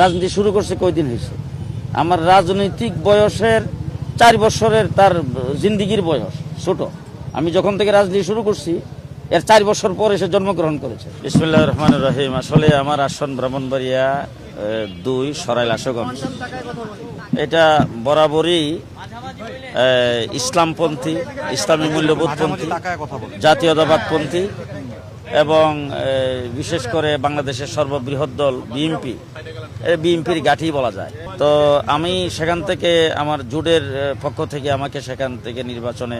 রাজনীতি শুরু করছে কয়দিন হয়েছে? আমার রাজনৈতিক বয়সের চার বছরের তার জিন্দিগির বয়স, ছোট। আমি যখন থেকে রাজনীতি শুরু করছি, এর চার বছর পর এসে জন্মগ্রহণ করেছে। বিসমুল্লাহ রহমান রহিম। আসলে আমার আসন ব্রাহ্মণবাড়িয়া দুই সরাইল আশগঞ্জ এটা বরাবরই ইসলামপন্থী, ইসলামী মূল্যবোধপন্থী, জাতীয়তাবাদপন্থী এবং বিশেষ করে বাংলাদেশের সর্ববৃহৎ দল বিএনপি। বিএনপির গাঠি বলা যায়। তো আমি সেখান থেকে আমার জুডের পক্ষ থেকে আমাকে সেখান থেকে নির্বাচনে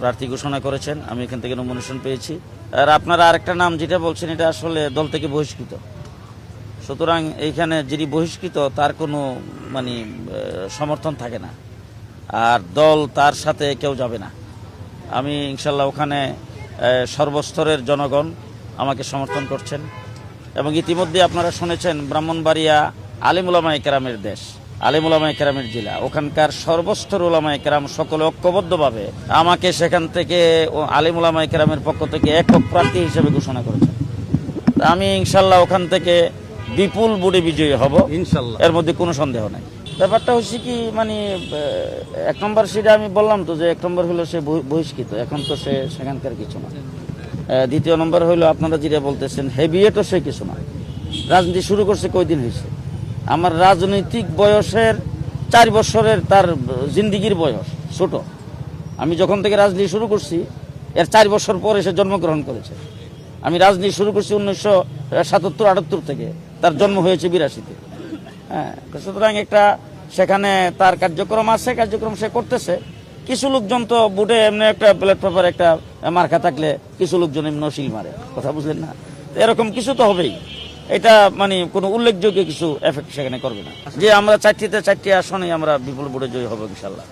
প্রার্থী ঘোষণা করেছেন। আমি এখান থেকে নমিনেশন পেয়েছি। আর আপনারা আরেকটা নাম যেটা বলছেন, এটা আসলে দল থেকে বহিষ্কৃত। সুতরাং এইখানে যিনি বহিষ্কৃত, তার কোনো মানে সমর্থন থাকে না। আর দল তার সাথে কেউ যাবে না। আমি ইনশাল্লাহ ওখানে সর্বস্তরের জনগণ আমাকে সমর্থন করছেন এবং ইতিমধ্যে আপনারা শুনেছেন ব্রাহ্মণবাড়িয়া আলিমুলামা একরামের দেশ আলিমুলামা একরামের জেলা। ওখানকার সর্বস্তর ওলামা একরাম সকলে ঐক্যবদ্ধভাবে আমাকে সেখান থেকে আলিমুলামা একরামের পক্ষ থেকে একক প্রার্থী হিসেবে ঘোষণা করেছেন। আমি ইনশাল্লাহ ওখান থেকে বিপুল বুড়ে বিজয়ী হব। ইনশাল্লাহ। এর মধ্যে কোনো সন্দেহ নাই। ব্যাপারটা হচ্ছে কি মানে এক নম্বর সেটা আমি বললাম তো যে এক নম্বর হলো সে বহি- বহিষ্কৃত, এখন তো সে সেখানকার কিছু না। দ্বিতীয় নম্বর হলো আপনারা যেটা বলতেছেন হেভিয়েটও সে কিছু না। রাজনীতি শুরু করছে কয়দিন হয়েছে? আমার রাজনৈতিক বয়সের চার বছরের তার জিন্দিগির বয়স, ছোট। আমি যখন থেকে রাজনীতি শুরু করছি, এর চার বছর পর এসে জন্মগ্রহণ করেছে। আমি রাজনীতি শুরু করছি উনিশশো সাতাত্তর আটাত্তর থেকে, তার জন্ম হয়েছে বিরাশিতে। হ্যাঁ সুতরাং একটা সেখানে তার কার্যক্রম আছে, কার্যক্রম সে করতেছে। কিছু লোকজন তো বুটে এমনি একটা প্লেট পেপার একটা মার্কা থাকলে কিছু লোকজন এমনি শিল মারে। কথা বুঝলেন না? এরকম কিছু তো হবেই। এটা মানে কোনো উল্লেখযোগ্য কিছু এফেক্ট সেখানে করবে না। যে আমরা চারটিতে চারটি আসনে আমরা বিপুল বুটে জয়ী হব ইনশাল্লাহ